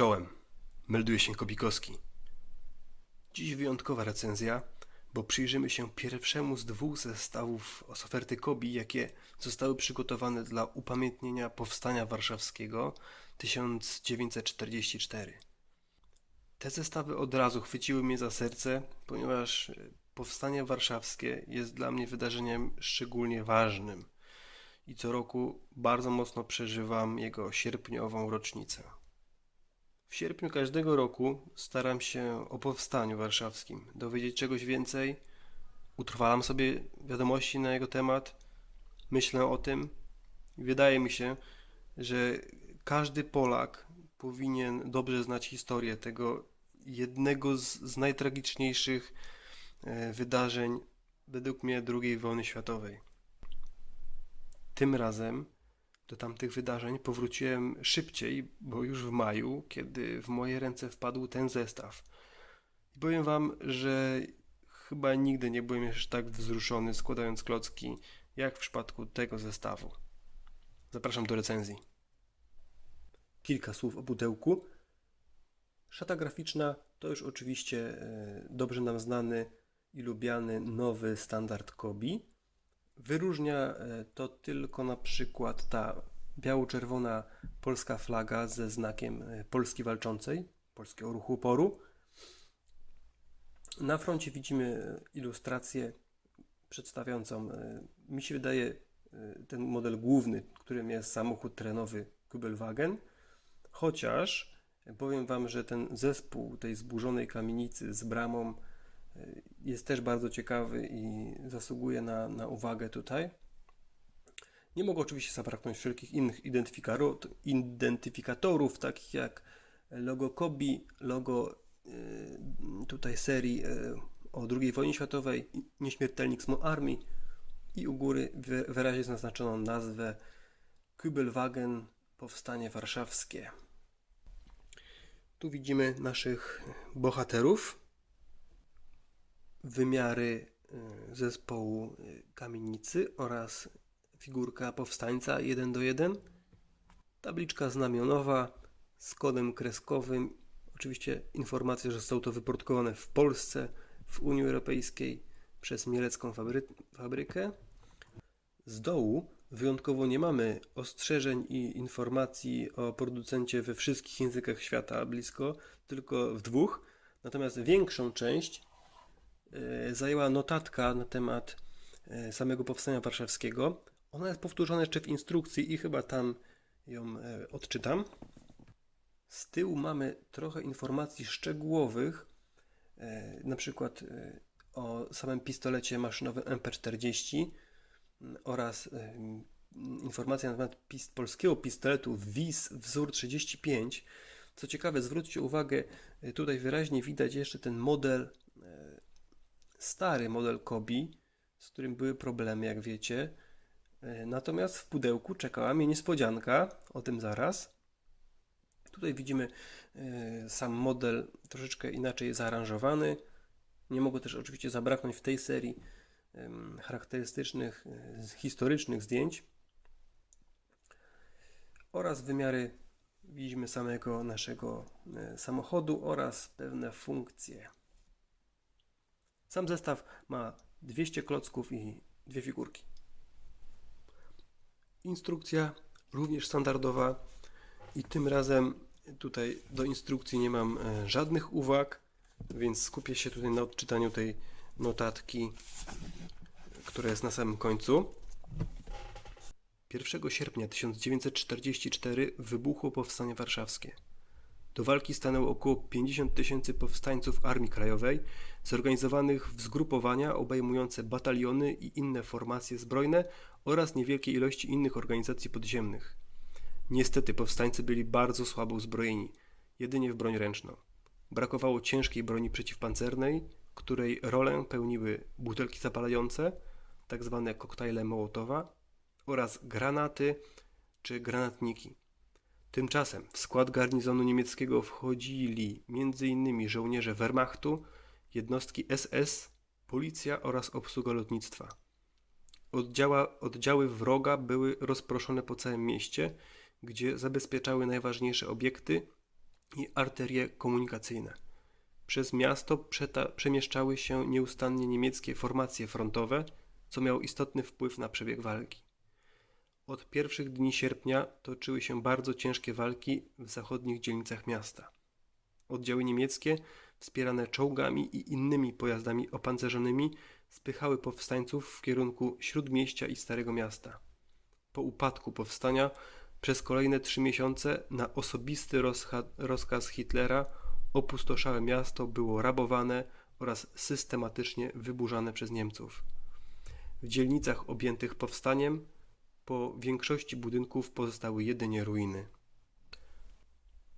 Czołem. Melduje się Kobikowski. Dziś wyjątkowa recenzja, bo przyjrzymy się pierwszemu z dwóch zestawów z oferty Kobi, jakie zostały przygotowane dla upamiętnienia Powstania Warszawskiego 1944. Te zestawy od razu chwyciły mnie za serce, ponieważ e, Powstanie Warszawskie jest dla mnie wydarzeniem szczególnie ważnym i co roku bardzo mocno przeżywam jego sierpniową rocznicę. W sierpniu każdego roku staram się o powstaniu warszawskim dowiedzieć czegoś więcej, utrwalam sobie wiadomości na jego temat, myślę o tym. Wydaje mi się, że każdy Polak powinien dobrze znać historię tego jednego z, z najtragiczniejszych e, wydarzeń według mnie II wojny światowej. Tym razem do tamtych wydarzeń powróciłem szybciej, bo już w maju, kiedy w moje ręce wpadł ten zestaw. I powiem wam, że chyba nigdy nie byłem jeszcze tak wzruszony składając klocki, jak w przypadku tego zestawu. Zapraszam do recenzji. Kilka słów o pudełku. Szata graficzna to już oczywiście e, dobrze nam znany i lubiany nowy standard Kobi. Wyróżnia e, to tylko na przykład ta biało-czerwona polska flaga ze znakiem e, Polski Walczącej, Polskiego Ruchu Oporu. Na froncie widzimy ilustrację przedstawiającą, e, mi się wydaje, e, ten model główny, którym jest samochód terenowy Kubelwagen, chociaż powiem Wam, że ten zespół tej zburzonej kamienicy z bramą e, jest też bardzo ciekawy i zasługuje na, na uwagę tutaj. Nie mogę oczywiście zabraknąć wszelkich innych identyfikatorów, takich jak logo Kobi, logo y, tutaj serii y, o II wojnie światowej, Nieśmiertelnik Small Army i u góry wy- wyraźnie zaznaczoną nazwę Kübelwagen Powstanie Warszawskie. Tu widzimy naszych bohaterów, wymiary y, zespołu y, kamienicy oraz figurka powstańca 1 do 1. Tabliczka znamionowa z kodem kreskowym. Oczywiście informacja, że zostało to wyprodukowane w Polsce, w Unii Europejskiej przez mielecką fabry fabrykę. Z dołu wyjątkowo nie mamy ostrzeżeń i informacji o producencie we wszystkich językach świata blisko, tylko w dwóch. Natomiast większą część zajęła notatka na temat e, samego powstania warszawskiego. Ona jest powtórzona jeszcze w instrukcji i chyba tam ją e, odczytam. Z tyłu mamy trochę informacji szczegółowych, e, na przykład e, o samym pistolecie maszynowym MP40 m, oraz e, informacja na temat pist polskiego pistoletu WIS wzór 35. Co ciekawe, zwróćcie uwagę, e, tutaj wyraźnie widać jeszcze ten model, e, stary model Kobi, z którym były problemy, jak wiecie. E, Natomiast w pudełku czekała mnie niespodzianka, o tym zaraz. Tutaj widzimy e, sam model troszeczkę inaczej zaaranżowany. Nie mogło też oczywiście zabraknąć w tej serii charakterystycznych, e, historycznych zdjęć oraz wymiary widzimy samego naszego samochodu oraz pewne funkcje. Sam zestaw ma 200 klocków i dwie figurki. Instrukcja również standardowa i tym razem tutaj do instrukcji nie mam e, żadnych uwag, więc skupię się tutaj na odczytaniu tej notatki, która jest na samym końcu. 1 sierpnia 1944 wybuchło Powstanie Warszawskie. Do walki stanęło około 50 tysięcy powstańców Armii Krajowej, zorganizowanych w zgrupowania obejmujące bataliony i inne formacje zbrojne oraz niewielkie ilości innych organizacji podziemnych. Niestety powstańcy byli bardzo słabo uzbrojeni, jedynie w broń ręczną. Brakowało ciężkiej broni przeciwpancernej, której rolę pełniły butelki zapalające, tak zwane koktajle Mołotowa oraz granaty czy granatniki. Tymczasem w skład garnizonu niemieckiego wchodzili m.in. żołnierze Wehrmachtu, jednostki SS, policja oraz obsługa lotnictwa. Oddziała, oddziały wroga były rozproszone po całym mieście, gdzie zabezpieczały najważniejsze obiekty i arterie komunikacyjne. Przez miasto przeta- przemieszczały się nieustannie niemieckie formacje frontowe, co miało istotny wpływ na przebieg walki. Od pierwszych dni sierpnia toczyły się bardzo ciężkie walki w zachodnich dzielnicach miasta. Oddziały niemieckie, wspierane czołgami i innymi pojazdami opancerzonymi, spychały powstańców w kierunku śródmieścia i Starego Miasta. Po upadku powstania przez kolejne trzy miesiące na osobisty rozkaz Hitlera opustoszałe miasto było rabowane oraz systematycznie wyburzane przez Niemców. W dzielnicach objętych powstaniem po większości budynków pozostały jedynie ruiny.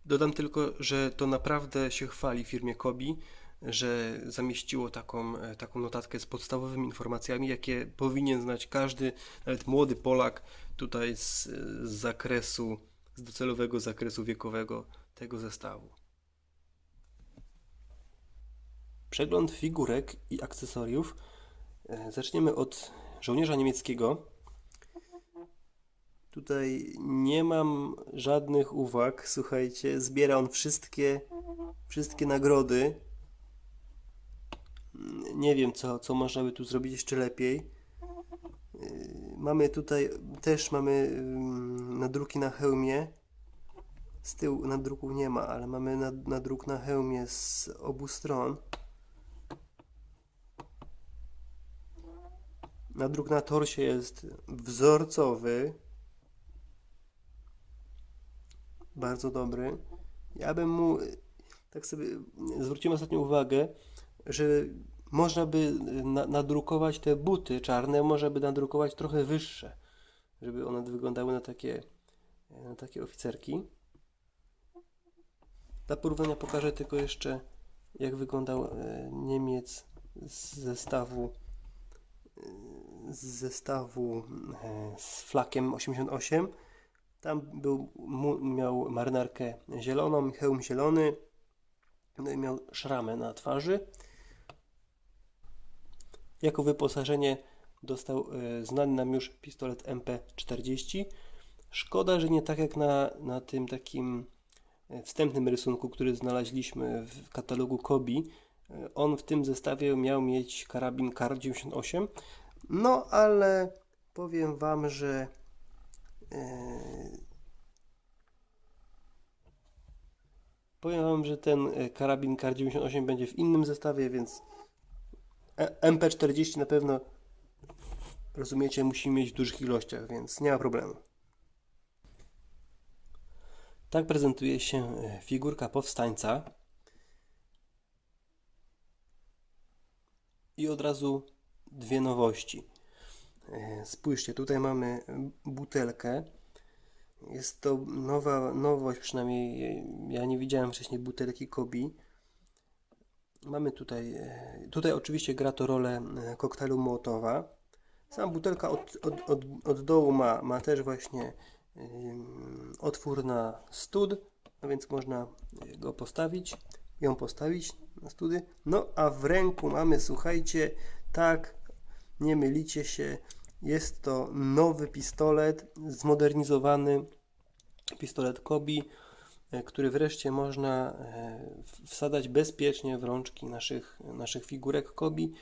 Dodam tylko, że to naprawdę się chwali firmie Kobi, że zamieściło taką, e, taką notatkę z podstawowymi informacjami, jakie powinien znać każdy, nawet młody Polak, tutaj z, z zakresu, z docelowego zakresu wiekowego tego zestawu. Przegląd figurek i akcesoriów. E, Zaczniemy od żołnierza niemieckiego. Tutaj nie mam żadnych uwag. Słuchajcie, zbiera on wszystkie, wszystkie nagrody. Mm, Nie wiem, co, co można by tu zrobić jeszcze lepiej. Yy, Mamy tutaj, też mamy ym, nadruki na hełmie. Z tyłu nadruków nie ma, ale mamy nad, nadruk na hełmie z obu stron. Nadruk na torsie jest wzorcowy. Bardzo dobry. Ja bym mu, tak sobie zwróciłem ostatnio uwagę, że można by na, nadrukować te buty czarne, można by nadrukować trochę wyższe, żeby one wyglądały na takie, na takie oficerki. Dla porównania pokażę tylko jeszcze, jak wyglądał e, Niemiec z zestawu z zestawu e, z flakiem 88. Tam był, miał marynarkę zieloną, hełm zielony, no i miał szramę na twarzy. Jako wyposażenie dostał e, znany nam już pistolet MP40. Szkoda, że nie tak jak na, na tym takim e, wstępnym rysunku, który znaleźliśmy w katalogu Kobi. E, On w tym zestawie miał mieć karabin KAR 98. No, ale powiem Wam, że powiem Wam, że ten e, karabin KAR 98 będzie w innym zestawie, więc e- MP40 na pewno rozumiecie, musi mieć w dużych ilościach, więc nie ma problemu. Tak prezentuje się e, figurka powstańca. I od razu dwie nowości. E, Spójrzcie, tutaj mamy butelkę. Jest to nowa nowość, przynajmniej ja nie widziałem wcześniej butelki Kobi. Mamy tutaj, e, tutaj oczywiście gra to rolę e, koktajlu Mołotowa. Sama butelka od, od, od, od dołu ma, ma też właśnie ym, otwór na stud, no więc można go postawić, ją postawić na study. No a w ręku mamy, słuchajcie, tak, nie mylicie się, jest to nowy pistolet, zmodernizowany pistolet Kobi, e, który wreszcie można e, w- wsadzać bezpiecznie w rączki naszych, naszych figurek Kobi,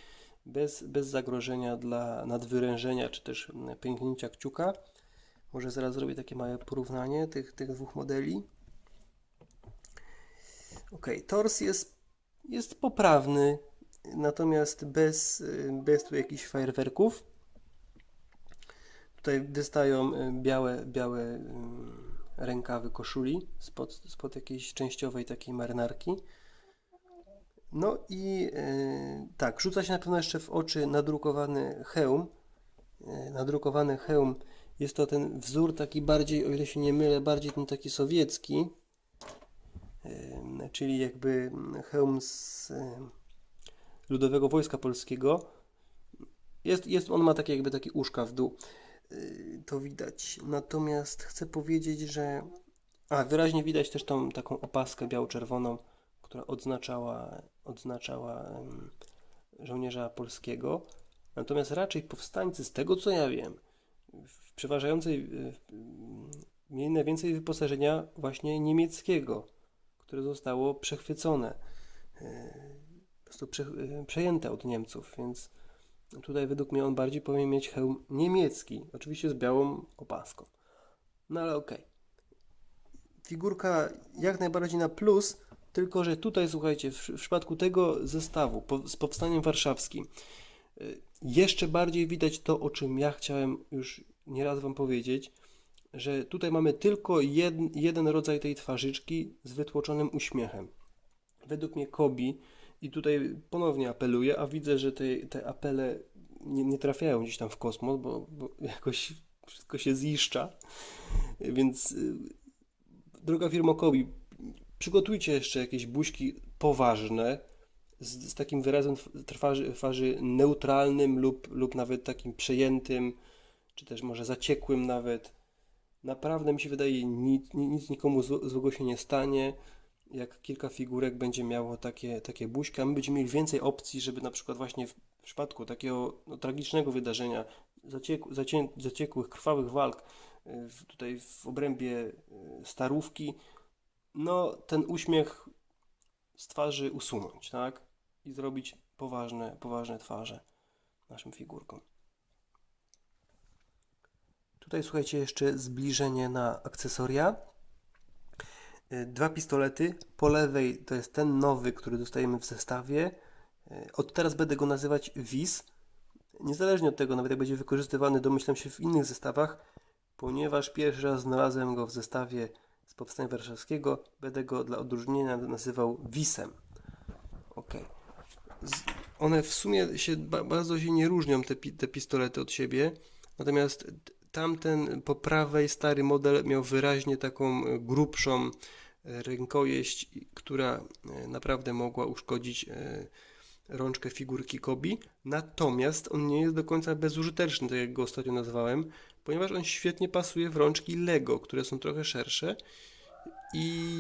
bez, bez zagrożenia dla nadwyrężenia czy też pęknięcia kciuka. Może zaraz zrobię takie małe porównanie tych, tych dwóch modeli. Ok, tors jest, jest poprawny, natomiast bez, y, bez tu jakichś fajerwerków. Tutaj wystają y, białe, białe ym, rękawy koszuli spod, spod jakiejś częściowej takiej marynarki. No i y, tak, rzuca się na pewno jeszcze w oczy nadrukowany hełm. Y, nadrukowany hełm jest to ten wzór taki bardziej, o ile się nie mylę, bardziej ten taki sowiecki, czyli jakby hełm z Ludowego Wojska Polskiego. Jest, jest, on ma takie jakby takie uszka w dół. Yy, To widać. Natomiast chcę powiedzieć, że a wyraźnie widać też tą taką opaskę biało-czerwoną, która odznaczała, odznaczała żołnierza polskiego. Natomiast raczej powstańcy, z tego co ja wiem, w przeważającej mieli najwięcej wyposażenia właśnie niemieckiego które zostało przechwycone, po prostu e, przejęte od Niemców, więc tutaj według mnie on bardziej powinien mieć hełm niemiecki, oczywiście z białą opaską. No ale okej. Figurka jak najbardziej na plus, tylko że tutaj słuchajcie, w, w przypadku tego zestawu po, z powstaniem warszawskim, y, jeszcze bardziej widać to, o czym ja chciałem już nieraz Wam powiedzieć, że tutaj mamy tylko jed, jeden rodzaj tej twarzyczki z wytłoczonym uśmiechem. Według mnie Kobi, i tutaj ponownie apeluję, a widzę, że te, te apele nie, nie trafiają gdzieś tam w kosmos, bo, bo jakoś wszystko się ziszcza, więc y, droga firmo Kobi, przygotujcie jeszcze jakieś buźki poważne, z, z takim wyrazem tw- twarzy, twarzy neutralnym lub, lub nawet takim przejętym, czy też może zaciekłym nawet. Naprawdę mi się wydaje, nic, nic nikomu zł- złego się nie stanie. Jak kilka figurek będzie miało takie, takie buźki, a my będziemy mieli więcej opcji, żeby na przykład właśnie w przypadku takiego no, tragicznego wydarzenia, zaciekłych, krwawych walk, y, w, tutaj w obrębie y, starówki, no ten uśmiech z twarzy usunąć, tak? I zrobić poważne, poważne twarze naszym figurkom. Tutaj słuchajcie jeszcze zbliżenie na akcesoria. Y, Dwa pistolety. Po lewej to jest ten nowy, który dostajemy w zestawie. Y, Od teraz będę go nazywać WIS. Niezależnie od tego, nawet jak będzie wykorzystywany, domyślam się w innych zestawach, ponieważ pierwszy raz znalazłem go w zestawie z Powstania Warszawskiego, będę go dla odróżnienia nazywał WIS-em. Ok. One w sumie się ba bardzo się nie różnią, te, te pistolety od siebie, natomiast tamten po prawej stary model miał wyraźnie taką e, grubszą e, rękojeść, która e, naprawdę mogła uszkodzić rączkę figurki Kobi. Natomiast on nie jest do końca bezużyteczny, tak jak go ostatnio nazwałem, ponieważ on świetnie pasuje w rączki Lego, które są trochę szersze i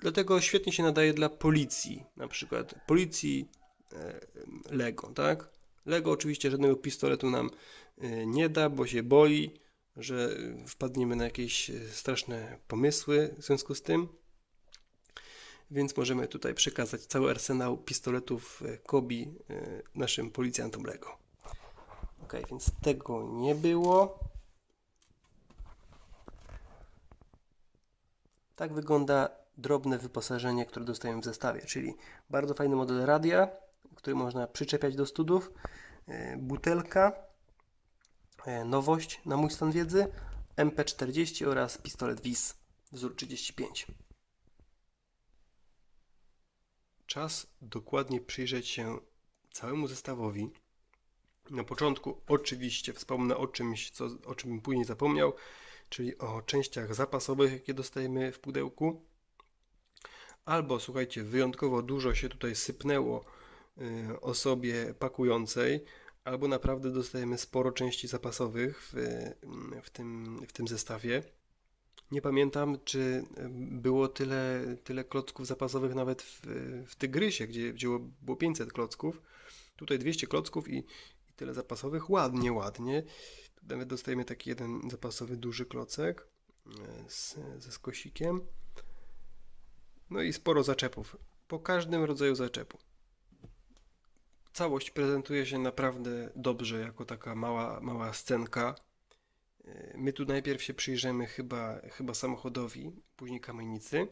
dlatego świetnie się nadaje dla policji, na przykład policji Lego, tak? Lego oczywiście żadnego pistoletu nam nie da, bo się boi, że wpadniemy na jakieś e, straszne pomysły w związku z tym. Więc możemy tutaj przekazać cały arsenał pistoletów e, Kobi naszym policjantom Lego. Ok, więc tego nie było. Tak wygląda drobne wyposażenie, które dostajemy w zestawie, czyli bardzo fajny model radia, który można przyczepiać do studów, butelka, nowość na mój stan wiedzy, MP40 oraz pistolet WIS wzór 35. Czas dokładnie przyjrzeć się całemu zestawowi. Na początku oczywiście wspomnę o czymś, co, o czym później zapomniał, czyli o częściach zapasowych, jakie dostajemy w pudełku. Albo słuchajcie, wyjątkowo dużo się tutaj sypnęło y, osobie pakującej, albo naprawdę dostajemy sporo części zapasowych w, w, tym, w tym zestawie. Nie pamiętam, czy było tyle, tyle klocków zapasowych nawet w, w Tygrysie, gdzie, gdzie było 500 klocków. Tutaj 200 klocków i, i tyle zapasowych. Ładnie, ładnie. Nawet dostajemy taki jeden zapasowy duży klocek y, z, ze skosikiem. No i sporo zaczepów. Po każdym rodzaju zaczepu. Całość prezentuje się naprawdę dobrze, jako taka mała, mała scenka. Yy, My tu najpierw się przyjrzymy chyba, chyba samochodowi, później kamienicy.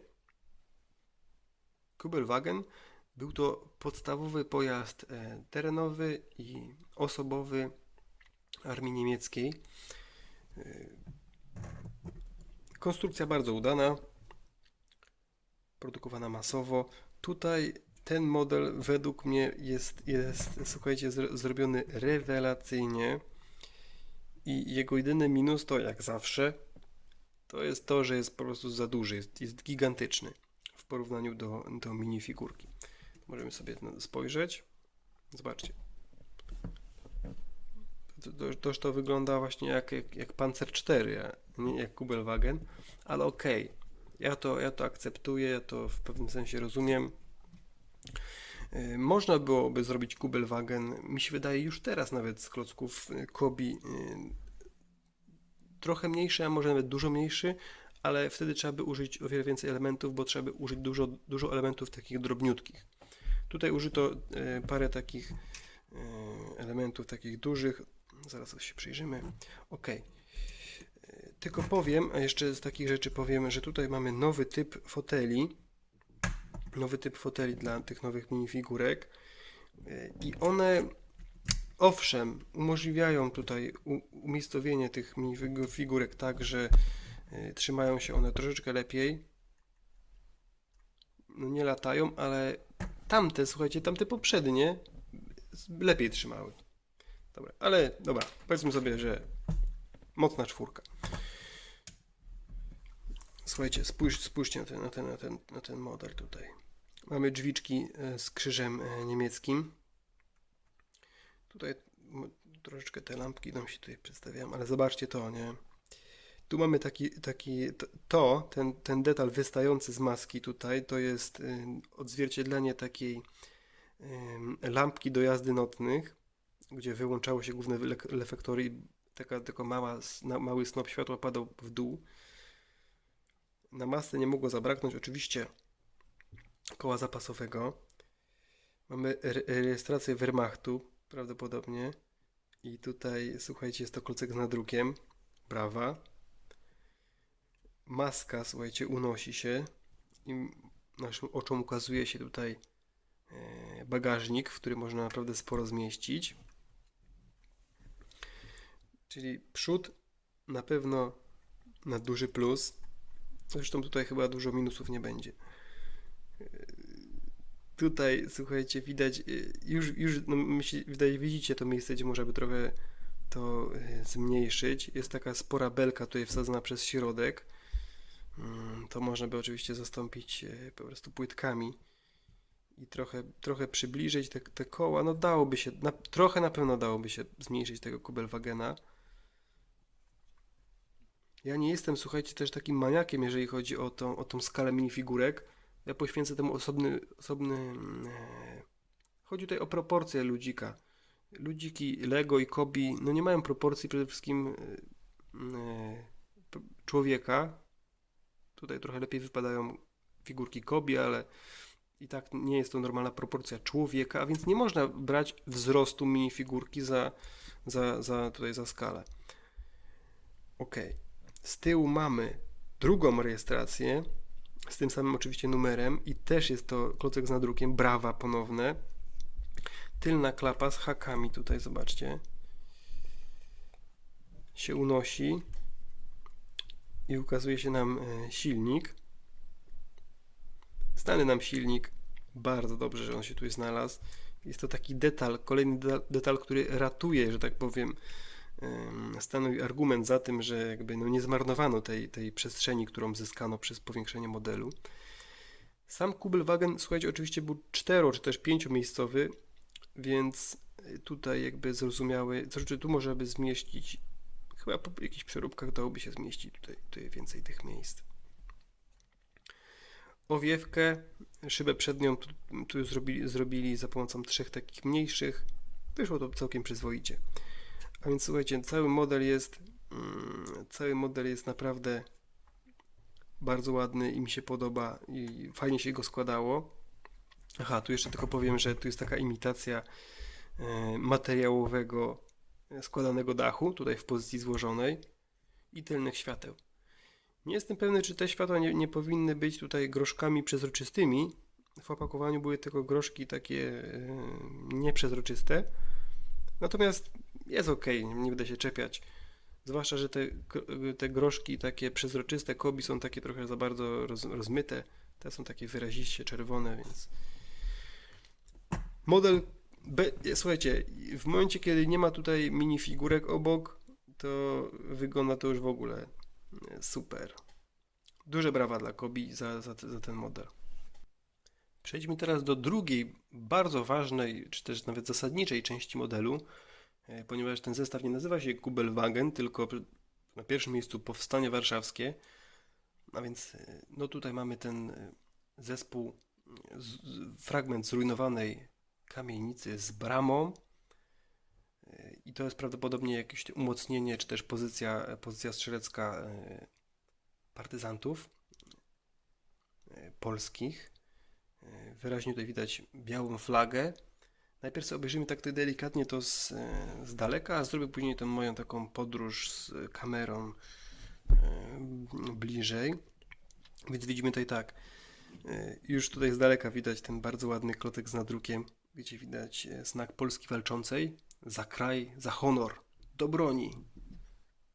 Kubelwagen był to podstawowy pojazd e, terenowy i osobowy armii niemieckiej. Yy, Konstrukcja bardzo udana, produkowana masowo. Tutaj ten model według mnie jest, jest słuchajcie, zro- zrobiony rewelacyjnie. I jego jedyny minus to, jak zawsze, to jest to, że jest po prostu za duży, jest, jest gigantyczny w porównaniu do, do minifigurki. Możemy sobie spojrzeć. Zobaczcie. To, to, toż to wygląda właśnie jak, jak, jak Panzer 4, a nie jak Kubelwagen, ale okej. Ja to, ja to akceptuję, ja to w pewnym sensie rozumiem. Y, Można byłoby zrobić Kubelwagen, mi się wydaje już teraz nawet z klocków y, Kobi, y, trochę mniejszy, a może nawet dużo mniejszy, ale wtedy trzeba by użyć o wiele więcej elementów, bo trzeba by użyć dużo, dużo elementów takich drobniutkich. Tutaj użyto parę takich elementów takich dużych. Zaraz się przyjrzymy. Ok. Tylko powiem, a jeszcze z takich rzeczy powiem, że tutaj mamy nowy typ foteli. Nowy typ foteli dla tych nowych minifigurek. E, I one, owszem, umożliwiają tutaj umiejscowienie tych minifigurek tak, że e, trzymają się one troszeczkę lepiej. No nie latają, ale tamte, słuchajcie, tamte poprzednie lepiej trzymały. Dobra, ale dobra, powiedzmy sobie, że mocna czwórka. Słuchajcie, spójrz, spójrzcie na ten, na, ten, na, ten, na ten model tutaj. Mamy drzwiczki e, z krzyżem e, niemieckim. Tutaj troszeczkę te lampki nam się tutaj przedstawiają, ale zobaczcie to, nie? Tu mamy taki, taki to, ten, ten detal wystający z maski tutaj, to jest y, odzwierciedlenie takiej lampki do jazdy nocnych, gdzie wyłączało się główne le- reflektory i taka tylko mała, mały snop światła padał w dół. Na masce nie mogło zabraknąć oczywiście koła zapasowego. Mamy re- rejestrację Wehrmachtu prawdopodobnie. I tutaj, słuchajcie, jest to kolcek z nadrukiem. Brawa. Maska, słuchajcie, unosi się i naszym oczom ukazuje się tutaj e, bagażnik, w który można naprawdę sporo zmieścić. Czyli przód na pewno na duży plus. Zresztą tutaj chyba dużo minusów nie będzie. Tutaj, słuchajcie, widać, e, już, już no myśli, wydaje, widzicie to miejsce, gdzie można by trochę to e, zmniejszyć. Jest taka spora belka tutaj wsadzona przez środek. Mm, To można by oczywiście zastąpić e, po prostu płytkami i trochę, trochę przybliżyć te, te koła. No dałoby się, na, trochę na pewno dałoby się zmniejszyć tego Kubelwagena. Ja nie jestem, słuchajcie, też takim maniakiem, jeżeli chodzi o tą, o tą skalę minifigurek. Ja poświęcę temu osobny, osobny. mm, E, chodzi tutaj o proporcje ludzika. Ludziki Lego i Kobi, no nie mają proporcji przede wszystkim e, e, p- człowieka. Tutaj trochę lepiej wypadają figurki Kobi, ale i tak nie jest to normalna proporcja człowieka, a więc nie można brać wzrostu minifigurki za, za, za, tutaj za skalę. Ok. Z tyłu mamy drugą rejestrację z tym samym oczywiście numerem i też jest to klocek z nadrukiem, brawa ponowne. Tylna klapa z hakami tutaj, zobaczcie. Się unosi i ukazuje się nam e, silnik. Znany nam silnik, bardzo dobrze, że on się tu znalazł. Jest to taki detal, kolejny de- detal, który ratuje, że tak powiem, em, stanowi argument za tym, że jakby no nie zmarnowano tej, tej przestrzeni, którą zyskano przez powiększenie modelu. Sam Kubelwagen, słuchajcie, oczywiście był cztero czy też pięciomiejscowy, więc tutaj jakby zrozumiały, co znaczy tu można by zmieścić, chyba po jakichś przeróbkach dałoby się zmieścić tutaj, tutaj więcej tych miejsc. Owiewkę, szybę przednią tu, tu zrobili, zrobili za pomocą trzech takich mniejszych. Wyszło to całkiem przyzwoicie. A więc słuchajcie, cały model jest mm, cały model jest naprawdę bardzo ładny i mi się podoba i fajnie się go składało. Aha, tu jeszcze tylko powiem, że tu jest taka imitacja e, materiałowego e, składanego dachu, tutaj w pozycji złożonej i tylnych świateł. Nie jestem pewny, czy te światła nie, nie powinny być tutaj groszkami przezroczystymi. W opakowaniu były tylko groszki takie e, nieprzezroczyste. Natomiast jest ok, nie będę się czepiać. Zwłaszcza, że te, te groszki takie przezroczyste kobi są takie trochę za bardzo roz, rozmyte. Te są takie wyraziście czerwone, więc. Model. Be, słuchajcie, w momencie, kiedy nie ma tutaj minifigurek obok, to wygląda to już w ogóle e, super. Duże brawa dla Kobi za, za, za ten model. Przejdźmy teraz do drugiej, bardzo ważnej, czy też nawet zasadniczej części modelu, ponieważ ten zestaw nie nazywa się Kubelwagen, tylko na pierwszym miejscu Powstanie Warszawskie. A więc e, no tutaj mamy ten e, zespół, z, fragment zrujnowanej kamienicy z bramą. E, I to jest prawdopodobnie jakieś umocnienie, czy też pozycja, pozycja strzelecka e, partyzantów e, polskich. E, Wyraźnie tutaj widać białą flagę. Najpierw sobie obejrzymy tak to delikatnie to z, e, z daleka, a zrobię później tą moją taką podróż z kamerą e, bliżej. Więc widzimy tutaj tak. e, Już tutaj z daleka widać ten bardzo ładny klotek z nadrukiem, gdzie widać znak Polski Walczącej za kraj, za honor, do broni.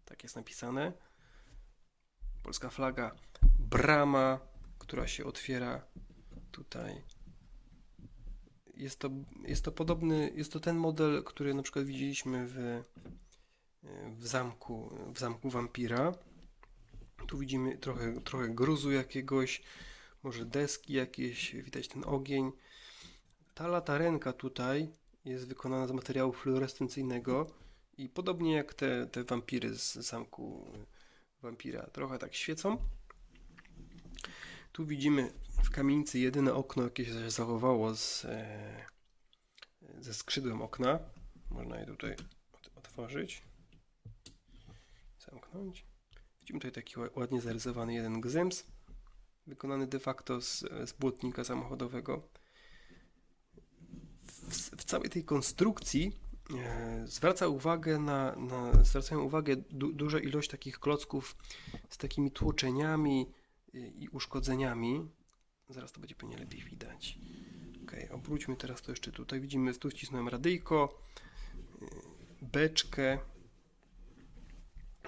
Tak jest napisane. Polska flaga, brama, która się otwiera tutaj. Jest to, jest to podobny, jest to ten model, który na przykład widzieliśmy w, w zamku, w zamku wampira. Tu widzimy trochę, trochę gruzu jakiegoś, może deski jakieś, widać ten ogień. Ta latarenka tutaj jest wykonana z materiału fluorescencyjnego i podobnie jak te, te wampiry z zamku wampira, trochę tak świecą. Tu widzimy w kamienicy jedyne okno, jakie się zachowało z, e, ze skrzydłem okna. Można je tutaj ot- otworzyć, zamknąć. Widzimy tutaj taki ła- ładnie zarysowany jeden gzyms, wykonany de facto z, z błotnika samochodowego. W, w całej tej konstrukcji e, zwraca uwagę na, na, zwracają uwagę du, duża ilość takich klocków z takimi tłoczeniami i uszkodzeniami. Zaraz to będzie pewnie lepiej widać. Ok, obróćmy teraz to jeszcze tutaj. Widzimy, tu wcisnąłem radyjko, y, beczkę.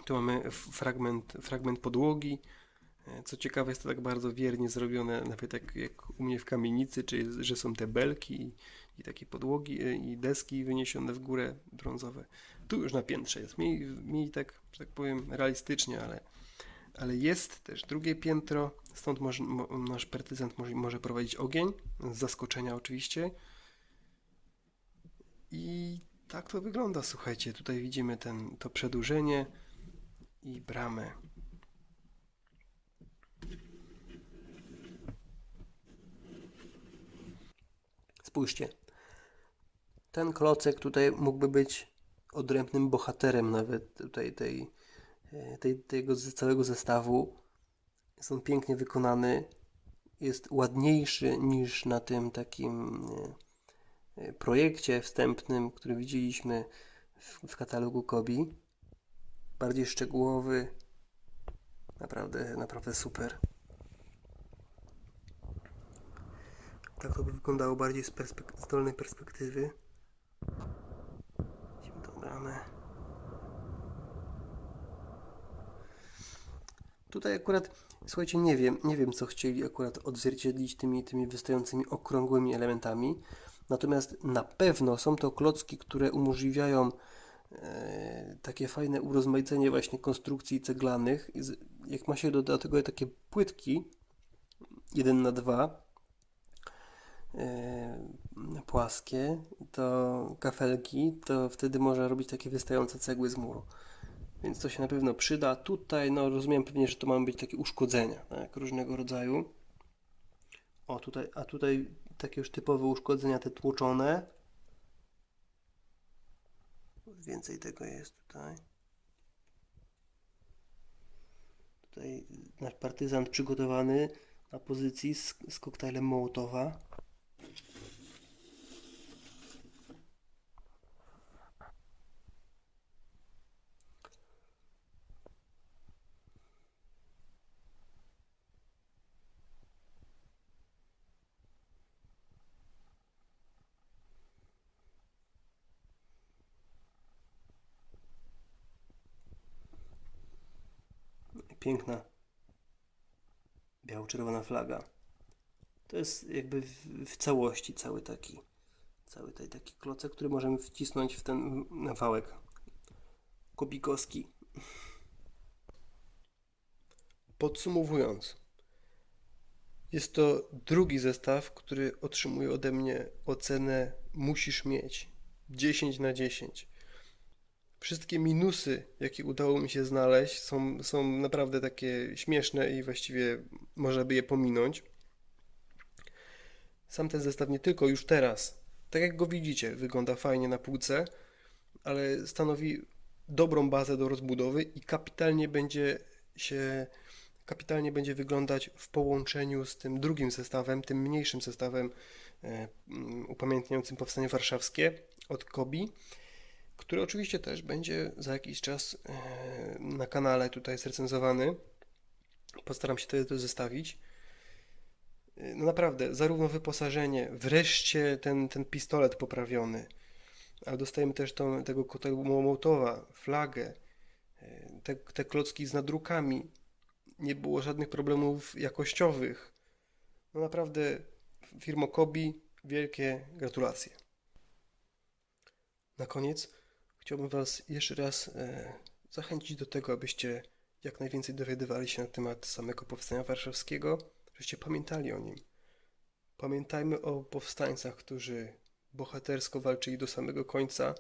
Tu mamy fragment, fragment podłogi. E, Co ciekawe, jest to tak bardzo wiernie zrobione, nawet jak, jak u mnie w kamienicy, czyli że są te belki i, i takie podłogi i deski wyniesione w górę brązowe. Tu już na piętrze jest mniej, mniej tak, że tak powiem, realistycznie, ale, ale jest też drugie piętro, stąd może, mo, nasz partyzant może, może prowadzić ogień, z zaskoczenia oczywiście. I tak to wygląda, słuchajcie, tutaj widzimy ten, to przedłużenie i bramę. Spójrzcie. Ten klocek tutaj mógłby być odrębnym bohaterem nawet tutaj tej, tej, tego całego zestawu. Jest on pięknie wykonany. Jest ładniejszy niż na tym takim e, e, projekcie wstępnym, który widzieliśmy w, w katalogu Kobi. Bardziej szczegółowy. Naprawdę, naprawdę super. Tak to by wyglądało bardziej z, perspek- z dolnej perspektywy. Widzimy tą Tutaj akurat, słuchajcie, nie wiem, nie wiem co chcieli akurat odzwierciedlić tymi, tymi wystającymi okrągłymi elementami. Natomiast na pewno są to klocki, które umożliwiają e, takie fajne urozmaicenie właśnie konstrukcji ceglanych. Jak ma się do, do tego takie płytki 1 na 2 e, płaskie, to kafelki, to wtedy można robić takie wystające cegły z muru. Więc to się na pewno przyda. Tutaj, no rozumiem pewnie, że to mają być takie uszkodzenia, tak, różnego rodzaju. O, tutaj, a tutaj takie już typowe uszkodzenia, te tłoczone. Więcej tego jest tutaj. Tutaj nasz partyzant przygotowany na pozycji z, z koktajlem Mołotowa. Piękna biało-czerwona flaga. To jest jakby w, w całości cały taki cały tutaj taki klocek, który możemy wcisnąć w ten wałek kobikowski. Podsumowując, jest to drugi zestaw, który otrzymuje ode mnie ocenę musisz mieć 10 na 10. Wszystkie minusy, jakie udało mi się znaleźć, są, są naprawdę takie śmieszne i właściwie można by je pominąć. Sam ten zestaw nie tylko już teraz, tak jak go widzicie, wygląda fajnie na półce, ale stanowi dobrą bazę do rozbudowy i kapitalnie będzie się kapitalnie będzie wyglądać w połączeniu z tym drugim zestawem, tym mniejszym zestawem e, upamiętniającym powstanie warszawskie od Kobi, który oczywiście też będzie za jakiś czas e, na kanale tutaj zrecenzowany. Postaram się to, to zestawić. E, No naprawdę, zarówno wyposażenie, wreszcie ten, ten pistolet poprawiony, ale dostajemy też tą, tego kotelu Mołotowa, flagę, e, te, te klocki z nadrukami. Nie było żadnych problemów jakościowych. No naprawdę, firmo Kobi, wielkie gratulacje. Na koniec chciałbym Was jeszcze raz e, zachęcić do tego, abyście jak najwięcej dowiadywali się na temat samego powstania warszawskiego, żebyście pamiętali o nim. Pamiętajmy o powstańcach, którzy bohatersko walczyli do samego końca,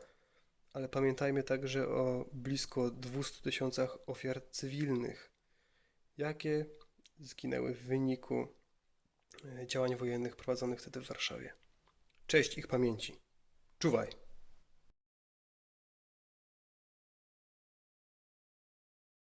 ale pamiętajmy także o blisko 200 tysiącach ofiar cywilnych, jakie zginęły w wyniku e, działań wojennych prowadzonych wtedy w Warszawie. Cześć ich pamięci. Czuwaj!